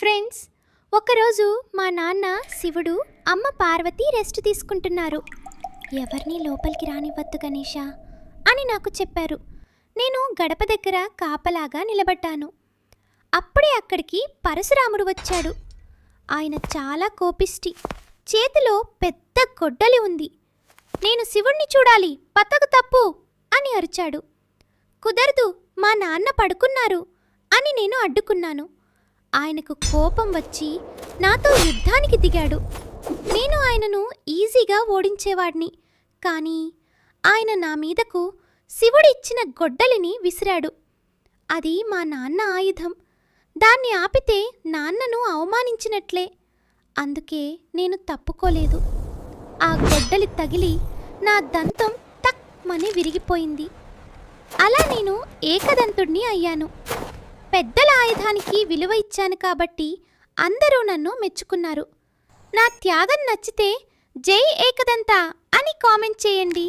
Friends ఒకరోజు మా నాన్న శివుడు అమ్మ పార్వతి రెస్ట్ తీసుకుంటున్నారు. ఎవరిని లోపలికి రానివ్వద్దు గణేష అని నాకు చెప్పారు. నేను గడప దగ్గర కాపలాగా నిలబడ్డాను. అప్పుడే అక్కడికి పరశురాముడు వచ్చాడు. ఆయన చాలా కోపిష్టి. చేతిలో పెద్ద గొడ్డలి ఉంది. నేను శివుణ్ణి చూడాలి పక్కకు తప్పు అని అరిచాడు. కుదరదు మా నాన్న పడుకున్నారు అని నేను అడ్డుకున్నాను. ఆయనకు కోపం వచ్చి నాతో యుద్ధానికి దిగాడు. నేను ఆయనను ఈజీగా ఓడించేవాడిని. కానీ ఆయన నా మీదకు శివుడిచ్చిన గొడ్డలిని విసిరాడు. అది మా నాన్న ఆయుధం. దాన్ని ఆపితే నాన్నను అవమానించినట్లే. అందుకే నేను తప్పుకోలేదు. ఆ గొడ్డలి తగిలి నా దంతం తక్మని విరిగిపోయింది. అలా నేను ఏకదంతుడిని అయ్యాను. పెద్దల ఆయుధానికి విలువ ఇచ్చాను కాబట్టి అందరూ నన్ను మెచ్చుకున్నారు. నా త్యాగం నచ్చితే జై ఏకదంతా అని కామెంట్ చేయండి.